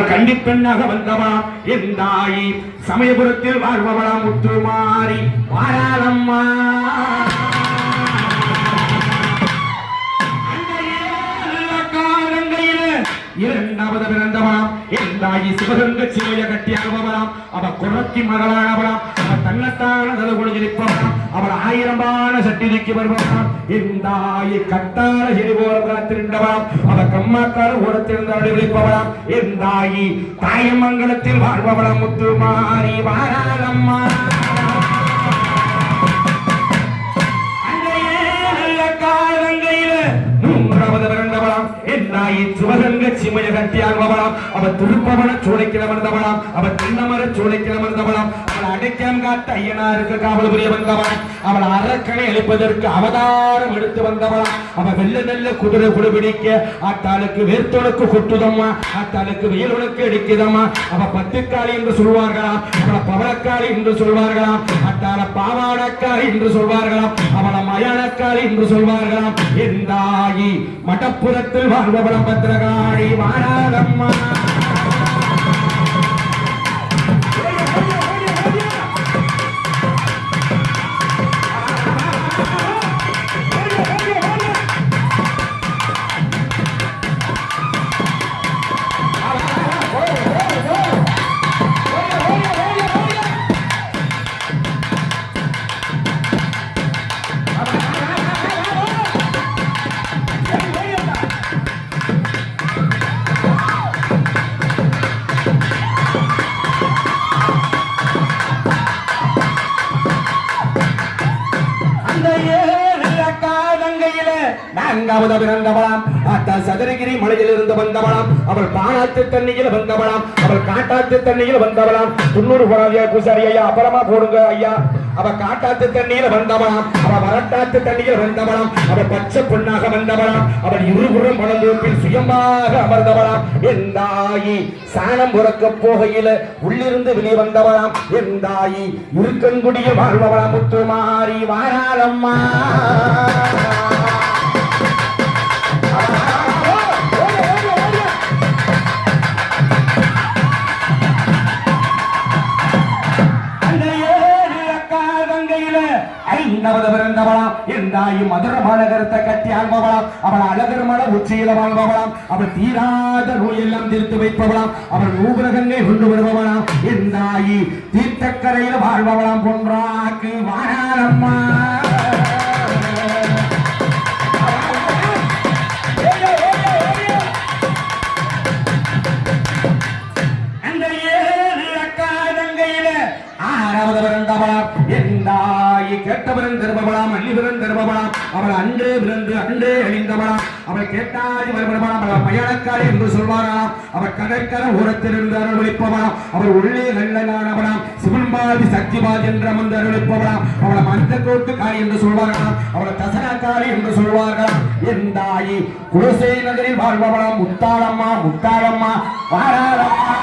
கண்டிப்பெண்ணாக வந்தவா? என் தாயி. சமயபுரத்தில் வாழ்பவளா முத்துமாரி. வாராளம்மா. பிறந்தவளாம் சிவகங்க சிவைய கட்டி அனுபவலாம். அவ குரத்தி மகளானவளாம் அவ தன்னத்தான தலை கொடுத்திருப்பவளாம் அவள் ஆயிரமான சட்டிதிக்கு வருபவளாம். என் தாயி கட்டான செடி போல காத்திருந்தவளாம் அவ கம்மாக்கார ஓரத்திருந்த விழிப்பவளாம் என் தாயி தாயமங்கலத்தில் வாழ்பவளாம். முத்துமாரி வாராளம்மா அன்றையே மூன்றாவது பிறந்தவளாம். என்னாயி சிவகங்க சிமய கட்டியாள்பவளாம் அவ திருப்பவன சூளைக்கில வந்தவளாம் அவ தின்னமர சூளைக்கில வந்தவளாம் அவள் அடைக்கம் காட்ட ஐயனாருக்கு காவல் புரிய வந்தவளாம் அவள் அரக்கனை அழிப்பதற்கு அவதாரம் எடுத்து வந்தவளாம். அவ வெள்ள நெல்ல குதிரை குடுபிடிக்க ஆத்தாளுக்கு வேர்த்தொழுக்கு கொட்டுதம்மா. ஆத்தாளுக்கு உனக்கு அடிக்குதம்மா. அவ பத்துக்காளி என்று சொல்வார்களாம். அவளை பவளக்காளி என்று சொல்வார்களாம். ஆத்தாள பாவாடக்காளி என்று சொல்வார்களாம். அவ மயானக்காளி என்று சொல்வார்களாம். எந்தாயி மடப்புறத்தில் வாழ்பவளம் பத்திரகாளி வாழாதம்மா yeah. நான்காவது பிறந்தவளாம் ஆத்தா சதுரகிரி மலையில் இருந்து வந்தவளாம் அவள் பாலாத்து தண்ணியில் வந்தவளாம் அவள் காட்டாத்து தண்ணியில் வந்தவளாம் துண்ணூறு போறாதியா பூசாரி ஐயா அப்புறமா போடுங்க ஐயா. அவ காட்டாத்து தண்ணியில வந்தவளாம் அவ வரட்டாத்து தண்ணியில் வந்தவளாம் அவ பச்சை பொண்ணாக வந்தவளாம் அவள் இருபுறம் மனந்தோப்பில் சுயமாக அமர்ந்தவளாம் என் தாயி சாணம் உறக்க போகையில உள்ளிருந்து வெளியே வந்தவளாம் என் தாயி இருக்கங்குடியில் வாழ்பவளாம். முத்துமாரி வாராளம்மா. ஐந்தாவது பிறந்தவளாம் என் தாய் மதுர மாநகரத்தை கட்டி ஆள்பவளாம் அவள் அழகர் மல உச்சியில வாழ்பவளாம். அவள் தீராத நோயெல்லாம் தீர்த்து வைப்பவளாம். அவள் நூபுரகங்கை கொண்டு வருபவளாம். என் தாயி தீர்த்தக்கரையில வாழ்பவளாம். பொன்றாக்கு எந்தாயி கேட்டவரன் திரும்பவளாம் அள்ளிவரன் திரும்பவளாம் அவள் அன்றே விழுந்து அன்றே அழிந்தவளாம் அவள் கேட்டாடி வருபவளாம் அவள் பயணக்காரி என்று சொல்வாராம். அவள் கடற்கரை ஓரத்திலிருந்து அருள்விப்பவளாம் அவள் உள்ளே நல்லனானவளாம். சிவன்பாதி சக்திபாதி என்ற வந்து அருளிப்பவளாம் அவளை மந்த கோட்டு காய் என்று சொல்வார்களாம் அவளை தசனக்காரி என்று சொல்வார்களாம் எந்தாயி குலசே நகரில் வாழ்பவளாம். முத்தாளம்மா முத்தாளம்மா வாராளம்மா